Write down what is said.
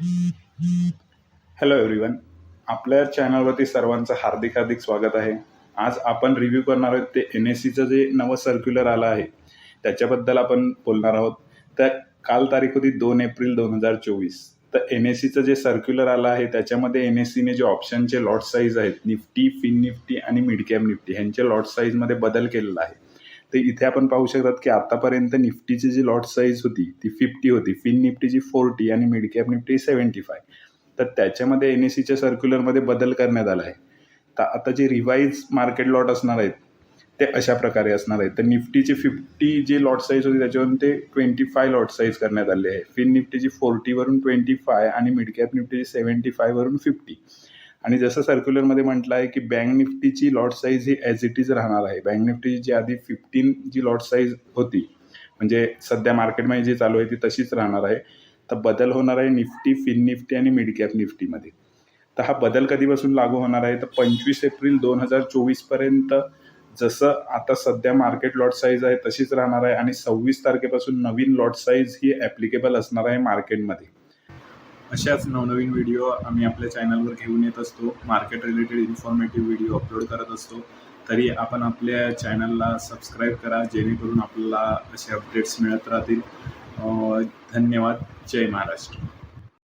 Hello everyone आपल्या चॅनलवरती सर्वांचं हार्दिक हार्दिक स्वागत आहे. आज आपण रिव्ह्यू करणार आहोत ते एन एस सीचं जे नवं सर्क्युलर आलं आहे त्याच्याबद्दल आपण बोलणार आहोत. तर काल तारीख होती दोन एप्रिल दोन हजार चोवीस. तर एन एस सीचं जे सर्क्युलर आलं आहे त्याच्यामध्ये एन एस सीने जे ऑप्शनचे लॉट साईज आहेत निफ्टी फिन निफ्टी आणि मिड कॅप निफ्टी ह्यांच्या लॉट साईजमध्ये बदल केलेला आहे. तर इथे आपण पाहू शकतात की आतापर्यंत निफ्टीची जी लॉट साईज होती ती फिफ्टी होती. फिन निफ्टीची फोर्टी आणि mid cap Nifty seventy five तर त्याच्यामध्ये एन एस सीच्या सर्क्युलरमध्ये बदल करण्यात आला आहे. तर आता जे रिवाईज मार्केट लॉट असणार आहेत ते अशा प्रकारे असणार आहेत. तर निफ्टीची फिफ्टी जी लॉट साईज होती त्याच्यावरून ते ट्वेंटी फाय लॉट साईज करण्यात आले आहे. फिन निफ्टीची फोर्टीवरून ट्वेंटी फाय आणि मिडकॅप निफ्टीची सेव्हन्टी फायवरून फिफ्टी आणि जसं सर्क्युलरमध्ये म्हटलं आहे की बँक निफ्टीची लॉट साईज ही ॲज इट इज राहणार आहे. बँक निफ्टीची जी आधी फिफ्टीन जी लॉट साईज होती म्हणजे सध्या मार्केटमध्ये जी चालू आहे ती तशीच राहणार आहे. तर बदल होणार आहे निफ्टी फिन निफ्टी आणि मिड कॅप निफ्टीमध्ये तर हा बदल कधीपासून लागू होणार आहे? तर पंचवीस एप्रिल दोन हजार चोवीसपर्यंत जसं आता सध्या मार्केट लॉट साईज आहे तशीच राहणार आहे आणि सव्वीस तारखेपासून नवीन लॉट साईज ही ॲप्लिकेबल असणार आहे मार्केटमध्ये अशाच नवनवीन व्हिडिओ आम्ही आपल्या चॅनलवर घेऊन येत असतो. Market related informative video upload करत असतो. तरी आपण आपल्या चॅनलला सबस्क्राईब करा जेणेकरून आपल्याला असे अपडेट्स मिळत राहतील. धन्यवाद. जय महाराष्ट्र.